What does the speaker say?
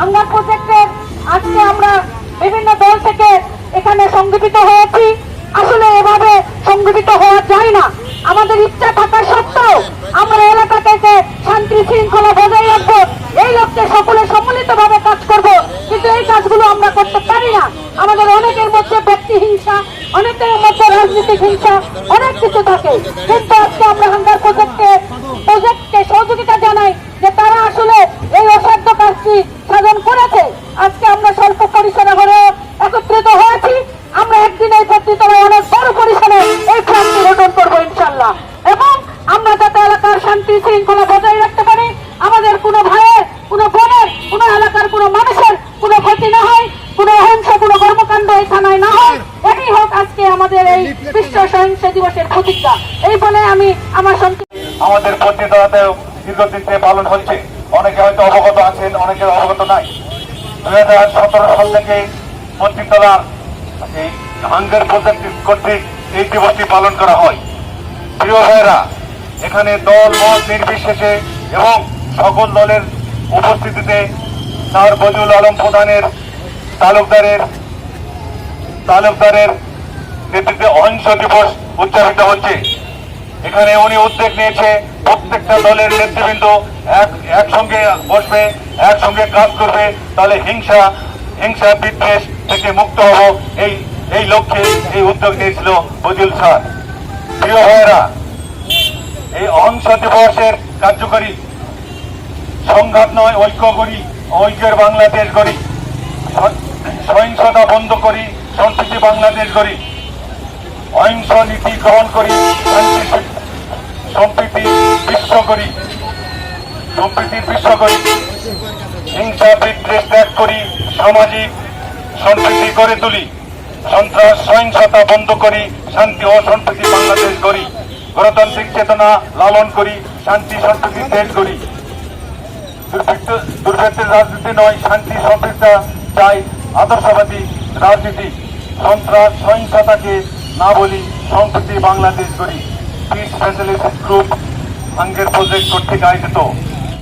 Hunger প্রজেক্টের, আজকে আমরা বিভিন্ন দল থেকে এখানে সংগঠিত হয়েছি। আসলে এভাবে সংগঠিত হওয়া যায় না। আমাদের ইচ্ছা থাকা সত্ত্বেও আমরা এলাকা থেকে শান্তি শৃঙ্খলা বজায় রাখব। এই লক্ষ্যে সকলে সম্মিলিত ভাবে কাজ করব। কিন্তু এই কাজগুলো আমরা করতে পারি না। আমাদের অনেকের মধ্যে ব্যক্তি হিংসা, অনেকের মধ্যে রাজনৈতিক হিংসা, অনেক কিছু থাকে। কিন্তু আজকে আমরা হাঙ্গার প্রজেক্টে প্রজেক্টকে সহযোগিতা জানাই যে তারা আসলে এই অসাধ্য কাজটি আজকে আমরা স্বল্প পরিসরে হলেও একত্রিত হয়েছি। আমরা একদিন এই পত্রিকায় অনেক বড় পরিসরে এই ক্রান্তি গঠন করব ইনশাল্লাহ এবং আমরা যাতে এলাকার শান্তি শৃঙ্খলা বজায় রাখতে পারি, আমাদের কোনো ভাইয়ের কোনো বোনের কোনো এলাকার কোনো মানুষের কোনো ক্ষতি না হয়, কোনো অহিংসা, কোনো কর্মকাণ্ড এই থানায় না হয়। এটাই হোক আজকে আমাদের এই বিশ্ব সহিংস দিবসের প্রতিজ্ঞা। এই বলে আমি আমার সন্তুষ্ট আমাদের পত্রিকাতে দীর্ঘদিন থেকে পালন হচ্ছে। অনেকে হয়তো অবগত আছেন অনেকে অবগত নাই। দুই প্রজেক্ট কর্তৃক দিবসটি পালন করা হয়। প্রিয় এখানে দল নির্বিশেষে এবং সকল দলের উপস্থিতিতে বজুল আলম তালুকদারের তালুকদারের নেতৃত্বে অহিংস দিবস উদযাপিত হচ্ছে। এখানে উনি উদ্যোগ নিয়েছে প্রত্যেকটা দলের নেতৃবৃন্দ এক, একসঙ্গে বসবে, একসঙ্গে কাজ করবে, তাহলে হিংসা হিংসা বিদ্বেষ থেকে মুক্ত হব, এই এই লক্ষ্যে এই উদ্যোগ নিয়েছিল বজুল স্যার। প্রিয় ভাইয়েরা, এই অহিংস দিবসের কার্যকরী, সংঘাত নয় ঐক্য করি ঐক্যের বাংলাদেশ সহ- সহিংসতা বন্ধ করি সম্প্রীতি বাংলাদেশ গড়ি, অহিংস নীতি গ্রহণ করি, শান্তি সম্প্রীতি বিশ্ব করি সম্প্রীতির বিশ্ব করি হিংসা, বিদ্বেষ ত্যাগ করি সামাজিক সম্প্রীতি করে তুলি। সন্ত্রাস, সহিংসতা বন্ধ করি, শান্তি ও সম্প্রীতি বাংলাদেশ গড়ি। গণতান্ত্রিক চেতনা লালন করি, শান্তি, সম্প্রীতি দেশ করি। দুর্বৃত্তের রাজনীতি নয়, শান্তি সম্পৃক্তা চাই আদর্শবাদী রাজনীতি। সন্ত্রাস, সহিংসতাকে না বলি সম্প্রতি বাংলাদেশ করি পিস ফ্যাসিলিটি গ্রুপ আঙ্গের প্রজেক্ট কর্তৃক আয়োজিত